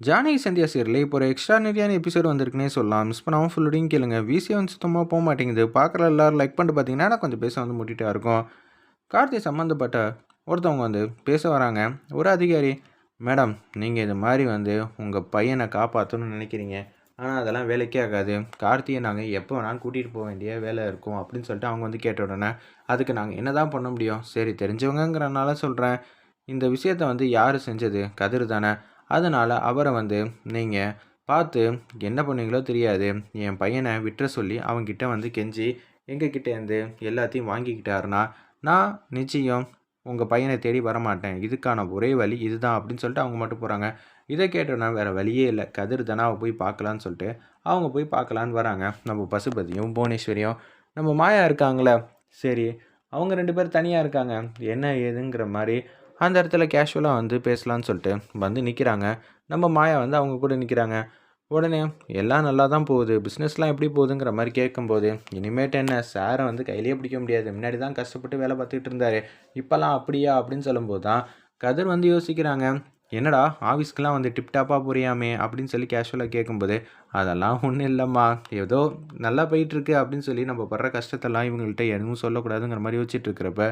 ஜானகி சந்தியா சீரியலில் இப்போ ஒரு எக்ஸ்ட்ரானரியான எபிசோட் வந்திருக்குன்னே சொல்லலாம். மிஸ் பண்ணாமல் ஃபுல்லோடையும் கேளுங்க. விசியை வந்து சுத்தமாக போக மாட்டேங்குது. பார்க்குற எல்லாரும் லைக் பண்ணிட்டு பார்த்தீங்கன்னா நான் கொஞ்சம் பேச வந்து முட்டிட்டா இருக்கும். கார்த்தி சம்மந்தப்பட்ட ஒருத்தவங்க வந்து பேச வராங்க. ஒரு அதிகாரி மேடம் நீங்கள் இது மாதிரி வந்து உங்கள் பையனை காப்பாற்றணும்னு நினைக்கிறீங்க. ஆனால் அதெல்லாம் வேலைக்கே ஆகாது. கார்த்தியை நாங்கள் எப்போ வேணாலும் கூட்டிகிட்டு போக வேண்டிய வேலை இருக்கும் அப்படின்னு சொல்லிட்டு அவங்க வந்து கேட்ட உடனே அதுக்கு நாங்கள் என்ன தான் பண்ண முடியும்? சரி தெரிஞ்சவங்கங்கிறனால சொல்கிறேன் இந்த விஷயத்த வந்து யார் செஞ்சது? கதிர் தானே. அதனால் அவரை வந்து நீங்கள் பார்த்து என்ன பண்ணுவீங்களோ தெரியாது. என் பையனை விட்டுற சொல்லி அவங்கிட்ட வந்து கெஞ்சி எங்ககிட்டேருந்து எல்லாத்தையும் வாங்கிக்கிட்டாருன்னா நான் நிச்சயம் உங்கள் பையனை தேடி வரமாட்டேன். இதுக்கான ஒரே வழி இதுதான் அப்படின்னு சொல்லிட்டு அவங்க மட்டும் போகிறாங்க இதை கேட்டோன்னா வேறு வழியே இல்லை. கதிர் தானாவை போய் பார்க்கலான்னு சொல்லிட்டு அவங்க போய் பார்க்கலான்னு வராங்க. நம்ம பசுபதியும் புவனேஸ்வரியும் நம்ம மாயா இருக்காங்களே. சரி அவங்க ரெண்டு பேரும் தனியாக இருக்காங்க. என்ன ஏதுங்கிற மாதிரி அந்த இடத்துல கேஷுவலாக வந்து பேசலான்னு சொல்லிட்டு வந்து நிற்கிறாங்க நம்ம மாயா வந்து அவங்க கூட நிற்கிறாங்க உடனே எல்லாம் நல்லா தான் போகுது. பிஸ்னஸ்லாம் எப்படி போகுதுங்கிற மாதிரி கேட்கும்போது இனிமேட்டு என்ன? சாரை வந்து கையிலேயே பிடிக்க முடியாது. முன்னாடி தான் கஷ்டப்பட்டு வேலை பார்த்துக்கிட்டு இருந்தார். இப்போல்லாம் அப்படியா? அப்படின்னு சொல்லும்போது தான் கதிர் வந்து யோசிக்கிறாங்க. என்னடா ஆஃபீஸ்க்கெலாம் வந்து டிப்டாப்பாக புரியாமே? அப்படின்னு சொல்லி கேஷுவலாக கேட்கும்போது அதெல்லாம் ஒன்றும் இல்லைம்மா. ஏதோ நல்லா போயிட்டுருக்கு அப்படின்னு சொல்லி நம்ம படுற கஷ்டத்தெல்லாம் இவங்கள்ட்ட எதுவும் சொல்லக்கூடாதுங்கிற மாதிரி யோசிச்சுட்டு இருக்கிறப்ப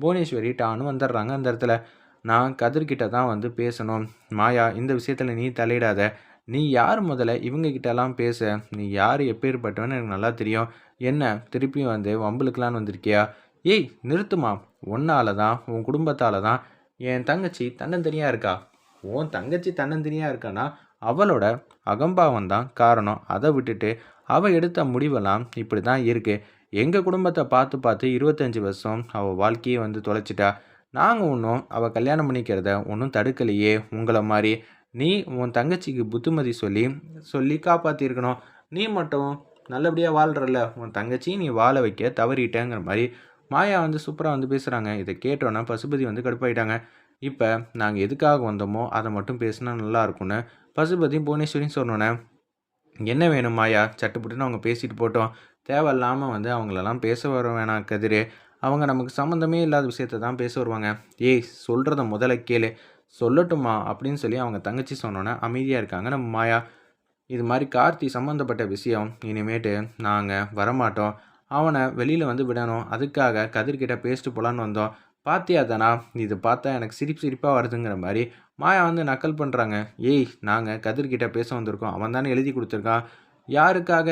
புவனேஸ்வரி டானும் வந்துடுறாங்க அந்த இடத்துல. நான் கதிர்கிட்ட தான் வந்து பேசணும். மாயா இந்த விஷயத்தில் நீ தலையிடாத. நீ யார் முதல்ல? இவங்க கிட்டலாம் பேச. நீ யார் எப்பேற்பட்டவன்னு எனக்கு நல்லா தெரியும். என்ன? திருப்பியும் வந்து வம்புலுக்கலான்னு வந்திருக்கியா? ஏய் நிறுத்துமா? உன்னால தான் உன் குடும்பத்தால் தான் என் தங்கச்சி தன்னந்தனியாக இருக்கா? உன் தங்கச்சி தன்னந்தனியாக இருக்கானா? அவளோட அகம்பாவம் தான் காரணம். அதை விட்டுட்டு அவள் எடுத்த முடிவெல்லாம் இப்படி தான் இருக்குது எங்கள் குடும்பத்தை பார்த்து பார்த்து இருபத்தஞ்சி வருஷம் அவள் வாழ்க்கையை வந்து தொலைச்சிட்டா. நாங்கள் ஒன்றும் அவள் கல்யாணம் பண்ணிக்கிறத ஒன்றும் தடுக்கலையே. உங்களை மாதிரி நீ உன் தங்கச்சிக்கு புத்துமதி சொல்லி சொல்லி காப்பாற்றிருக்கணும் நீ மட்டும் நல்லபடியாக வாழ்கிறல்ல உன் தங்கச்சி நீ வாழ வைக்க தவறிட்டேங்கிற மாதிரி மாயா வந்து சூப்பராக வந்து பேசுகிறாங்க இதை கேட்டோன்னே பசுபதி வந்து கடுப்பாயிட்டாங்க. இப்போ நாங்கள் எதுக்காக வந்தோமோ அதை மட்டும் பேசினா நல்லா இருக்கும்னு பசுபதியும் புவனேஸ்வரியும் சொன்னோன்னே என்ன வேணும் மாயா சட்டுப்புட்டுன்னு அவங்க பேசிட்டு போட்டோம். தேவையில்லாமல் வந்து அவங்களெல்லாம் பேச வர வேணாம் கதிர். அவங்க நமக்கு சம்மந்தமே இல்லாத விஷயத்த தான் பேச வருவாங்க. ஏய் சொல்கிறத முதல்ல கேளு. சொல்லட்டுமா அப்படின்னு சொல்லி அவங்க தங்கச்சி சொன்னோன்னே அமைதியாக இருக்காங்க நம்ம மாயா இது மாதிரி கார்த்தி சம்மந்தப்பட்ட விஷயம் இனிமேட்டு நாங்கள் வரமாட்டோம். அவனை வெளியில் வந்து விடணும். அதுக்காக கதிர்கிட்ட பேசிட்டு போகலான்னு வந்தோம். பாத்தியா தானா? இது பார்த்தா எனக்கு சிரிப்பு சிரிப்பாக வருதுங்கிற மாதிரி. மாயா வந்து நக்கல் பண்ணுறாங்க ஏய் நாங்கள் கதிர்கிட்ட பேச வந்திருக்கோம். அவன் தானே எழுதி கொடுத்துருக்கான். யாருக்காக?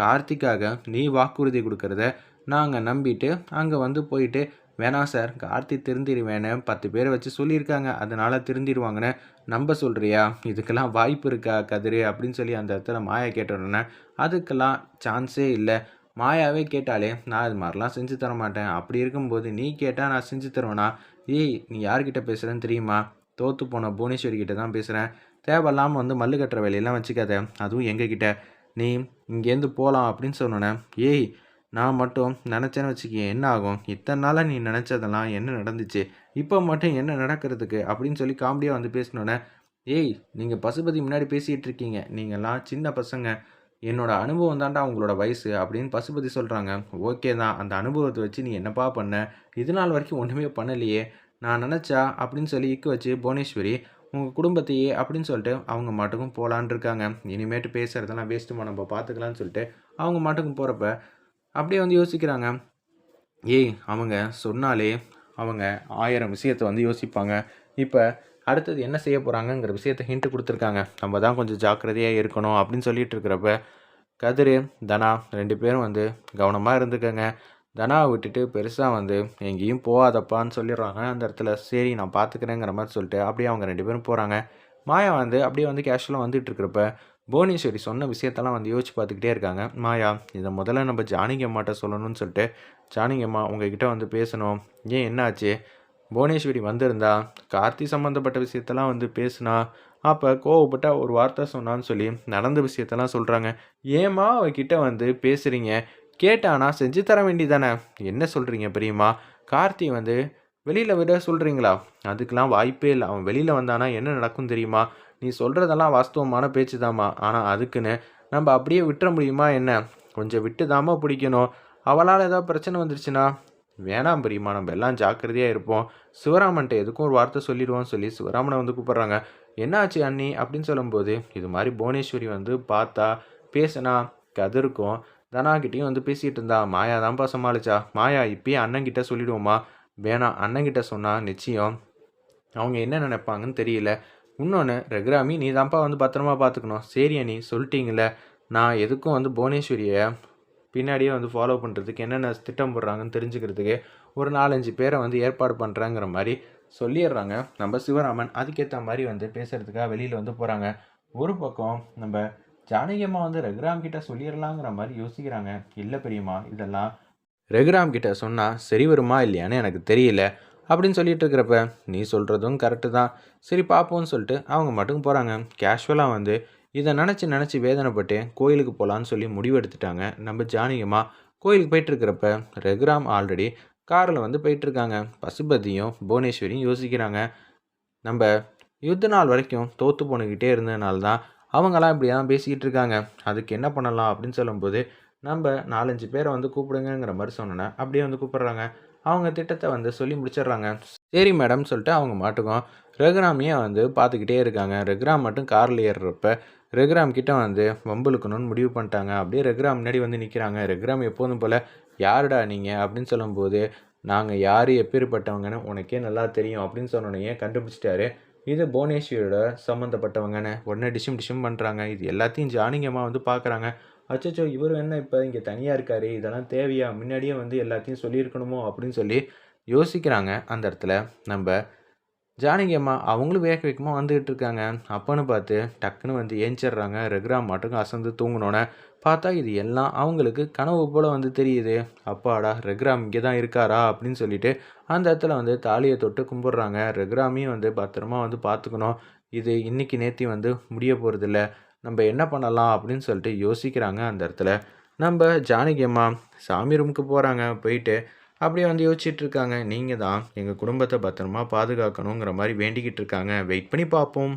கார்த்திக்காக. நீ வாக்குறுதி கொடுக்கறத நாங்கள் நம்பிட்டு அங்கே வந்து போயிட்டு வேணாம் சார் கார்த்தி திருந்திடுவேன்னு பத்து பேரை வச்சு சொல்லியிருக்காங்க. அதனால் திருந்திடுவாங்கன்னு நம்ப சொல்கிறியா இதுக்கெல்லாம் வாய்ப்பு இருக்கா கதிர்? அப்படின்னு சொல்லி அந்த இடத்துல மாயா கேட்டோன்னே அதுக்கெல்லாம் சான்ஸே இல்லை. மாயாவே கேட்டாலே நான் இது மாதிரிலாம் செஞ்சு தர மாட்டேன். அப்படி இருக்கும்போது நீ கேட்டால் நான் செஞ்சு தருவேனா? ஏய் நீ யார்கிட்ட பேசுகிறேன்னு தெரியுமா? தோற்று போன புவனேஸ்வரி கிட்ட தான் பேசுகிறேன் தேவையில்லாமல் வந்து மல்லு கட்டுற வேலையெல்லாம் வச்சுக்காத. அதுவும் எங்ககிட்ட நீ இங்கேருந்து போகலாம் அப்படின்னு சொன்னோன்னே ஏய் நான் மட்டும் நினச்சேன்னு வச்சுக்க என்ன ஆகும்? இத்தனை நாளாக நீ நினச்சதெல்லாம் என்ன நடந்துச்சு? இப்போ மட்டும் என்ன நடக்கிறதுக்கு? அப்படின்னு சொல்லி காமெடியாக வந்து பேசினோன்னே ஏய் நீங்கள் பசுபதி முன்னாடி பேசிகிட்டு இருக்கீங்க. நீங்கள்லாம் சின்ன பசங்க. என்னோட அனுபவம் தான்டா உங்களோட வயசு அப்படின்னு பசுபதி சொல்கிறாங்க ஓகே தான் அந்த அனுபவத்தை வச்சு நீ என்னப்பா பண்ண? இது நாள் வரைக்கும் ஒன்றுமே பண்ணலையே. நான் நினச்சா அப்படின்னு சொல்லி இக்கு வச்சு புவனேஸ்வரி உங்கள் குடும்பத்தையே அப்படின்னு சொல்லிட்டு அவங்க மாட்டுக்கும் போகலான் இருக்காங்க. இனிமேட்டு பேசுகிறதெல்லாம் வேஸ்ட்டுமா நம்ம பார்த்துக்கலான்னு சொல்லிட்டு அவங்க மாட்டுக்கும் போகிறப்ப அப்படியே வந்து யோசிக்கிறாங்க. ஏய் அவங்க சொன்னாலே அவங்க ஆயிரம் விஷயத்தை வந்து யோசிப்பாங்க. இப்போ அடுத்தது என்ன செய்ய போகிறாங்கங்கிற விஷயத்தை ஹிண்ட்டு கொடுத்துருக்காங்க. நம்ம தான் கொஞ்சம் ஜாக்கிரதையாக இருக்கணும் அப்படின்னு சொல்லிட்டு இருக்கிறப்ப கதிர் தனா ரெண்டு பேரும் வந்து கவனமாக இருந்துக்கங்க. தனாவை விட்டுட்டு பெருசாக வந்து எங்கேயும் போகாதப்பான்னு சொல்லிடுறாங்க. அந்த இடத்துல சரி நான் பார்த்துக்கிறேங்கிற மாதிரி சொல்லிட்டு அப்படியே அவங்க ரெண்டு பேரும் போகிறாங்க மாயா வந்து அப்படியே வந்து கேஷுவலாக வந்துட்டு இருக்கிறப்ப புவனேஸ்வரி சொன்ன விஷயத்தெல்லாம் வந்து யோசிச்சு பார்த்துக்கிட்டே இருக்காங்க. மாயா இதை முதல்ல நம்ம ஜானகி அம்மாட்ட சொல்லணும்னு சொல்லிட்டு ஜானகி அம்மா உங்ககிட்ட வந்து பேசணும். ஏன் என்னாச்சு? புவனேஸ்வரி வந்திருந்தா கார்த்தி சம்மந்தப்பட்ட விஷயத்தெல்லாம் வந்து பேசுனா அப்போ கோவப்பட்ட ஒரு வார்த்தை சொன்னான்னு சொல்லி நடந்த விஷயத்தெல்லாம் சொல்கிறாங்க ஏமா அவகிட்ட வந்து பேசுகிறீங்க கேட்டானா செஞ்சு தர வேண்டிதானே என்ன சொல்கிறீங்க பிரியுமா கார்த்தி வந்து வெளியில் விட சொல்கிறீங்களா அதுக்கெலாம் வாய்ப்பே இல்லை. அவன் வெளியில் வந்தானா என்ன நடக்கும் தெரியுமா? நீ சொல்கிறதெல்லாம் வாஸ்தவமான பேச்சு தாம்மா ஆனால் அதுக்குன்னு நம்ம அப்படியே விட்டுற முடியுமா என்ன? கொஞ்சம் விட்டு தாமா பிடிக்கணும். அவளால் ஏதாவது பிரச்சனை வந்துருச்சுன்னா வேணாம் பிரியுமா நம்ம எல்லாம் ஜாக்கிரதையாக இருப்போம். சிவராமன்ட்ட எதுக்கும் ஒரு வார்த்தை சொல்லிடுவோம்னு சொல்லி சிவராமனை வந்து கூப்பிட்றாங்க. என்னாச்சு அண்ணி? அப்படின்னு சொல்லும்போது இது மாதிரி புவனேஸ்வரி வந்து பார்த்தா பேசினா கதிருக்கும். தனாகிட்டையும் வந்து பேசிகிட்டு இருந்தா மாயா தான்ப்பா சமாளிச்சா? மாயா இப்பயே அண்ணங்கிட்ட சொல்லிடுவோமா? வேணாம் அண்ணங்கிட்ட சொன்னால் நிச்சயம் அவங்க என்ன நினைப்பாங்கன்னு தெரியல. இன்னொன்று ரெகுராமி நீ தான்ப்பா வந்து பத்திரமா பார்த்துக்கணும் சரி அண்ணி சொல்லிட்டீங்களே நான் எதுக்கும் வந்து புவனேஸ்வரியை பின்னாடியே வந்து ஃபாலோ பண்ணுறதுக்கு என்னென்ன திட்டம் போடுறாங்கன்னு தெரிஞ்சுக்கிறதுக்கு ஒரு நாலஞ்சு பேரை வந்து ஏற்பாடு பண்ணுறாங்கிற மாதிரி சொல்லிடுறாங்க. நம்ம சிவராமன் அதுக்கேற்ற மாதிரி வந்து பேசுகிறதுக்காக வெளியில் வந்து போகிறாங்க ஒரு பக்கம் நம்ம ஜானகியம்மா வந்து ரகுராம் கிட்ட சொல்லிடலாங்கிற மாதிரி யோசிக்கிறாங்க. இல்லை பெரியம்மா இதெல்லாம் ரகுராம் கிட்ட சொன்னால் சரி வருமா இல்லையான்னு எனக்கு தெரியல அப்படின்னு சொல்லிட்டு இருக்கிறப்ப நீ சொல்கிறதும் கரெக்டு தான். சரி பார்ப்போம்னு சொல்லிட்டு அவங்க மட்டும் போகிறாங்க கேஷுவலாக வந்து இதை நினச்சி நினச்சி வேதனைப்பட்டு கோயிலுக்கு போகலான்னு சொல்லி முடிவெடுத்துட்டாங்க நம்ம ஜானகியமாக கோயிலுக்கு போயிட்டுருக்கிறப்ப ரகுராம் ஆல்ரெடி காரில் வந்து போயிட்டுருக்காங்க. பசுபதியும் புவனேஸ்வரியும் யோசிக்கிறாங்க. நம்ம யுத்த நாள் வரைக்கும் தோற்று போனுக்கிட்டே இருந்ததுனால தான் அவங்களாம் இப்படி தான் பேசிக்கிட்டு இருக்காங்க. அதுக்கு என்ன பண்ணலாம் அப்படின்னு சொல்லும்போது நம்ம நாலஞ்சு பேரை வந்து கூப்பிடுங்கிற மாதிரி சொன்னோன்னே அப்படியே வந்து கூப்பிட்றாங்க. அவங்க திட்டத்தை வந்து சொல்லி முடிச்சிடுறாங்க. சரி மேடம் சொல்லிட்டு அவங்க மாட்டுக்கும். ரகுராமியை வந்து பார்த்துக்கிட்டே இருக்காங்க. ரகுராம் மட்டும் காரில் ஏறுறப்ப ரகுராம் கிட்ட வந்து வம்புழுக்கணும்னு முடிவு பண்ணிட்டாங்க. அப்படியே ரகுராம் முன்னாடி வந்து நிற்கிறாங்க ரகுராம் எப்போதும் போல் யாருடா நீங்கள் அப்படின்னு சொல்லும்போது நாங்கள் யார் எப்பேற்பட்டவங்கன்னு உனக்கே நல்லா தெரியும் அப்படின்னு சொன்னோன்னே கண்டுபிடிச்சிட்டாரு. இது புவனேஸ்வரியோட சம்மந்தப்பட்டவங்கன்னு உடனே டிஷும் டிஷும் பண்ணுறாங்க இது எல்லாத்தையும் ஜானிங்கமாக வந்து பார்க்குறாங்க. அச்சோ இவர் என்ன இப்போ இங்கே தனியாக இருக்காரு? இதெல்லாம் தேவையா? முன்னாடியே வந்து எல்லாத்தையும் சொல்லியிருக்கணுமோ? அப்படின்னு சொல்லி யோசிக்கிறாங்க அந்த இடத்துல. நம்ம ஜானகி அம்மா அவங்களும் வேக வேகமாக வந்துக்கிட்டு இருக்காங்க. அப்பன்னு பார்த்து டக்குன்னு வந்து ஏஞ்சிடுறாங்க. ரெகுரா மட்டும் அசந்து தூங்கினோன்னே பார்த்தா இது எல்லாம் அவங்களுக்கு கனவு போல் வந்து தெரியுது. அப்பாடா ரெகுராம் இங்கே தான் இருக்காரா? அப்படின்னு சொல்லிட்டு அந்த இடத்துல வந்து தாலியை தொட்டு கும்பிட்றாங்க. ரெகுராமையும் வந்து பத்திரமா வந்து பார்த்துக்கணும். இது இன்றைக்கி நேத்தி வந்து முடிய போகிறதில்ல நம்ம என்ன பண்ணலாம் அப்படின்னு சொல்லிட்டு யோசிக்கிறாங்க அந்த இடத்துல. நம்ம ஜானகி அம்மா சாமி ரூமுக்கு போகிறாங்க போயிட்டு அப்படியே வந்து யோசிச்சுட்டு இருக்காங்க. நீங்கள் தான் எங்கள் குடும்பத்தை பத்திரமா பாதுகாக்கணுங்கிற மாதிரி வேண்டிக்கிட்டு இருக்காங்க. வெயிட் பண்ணி பார்ப்போம்.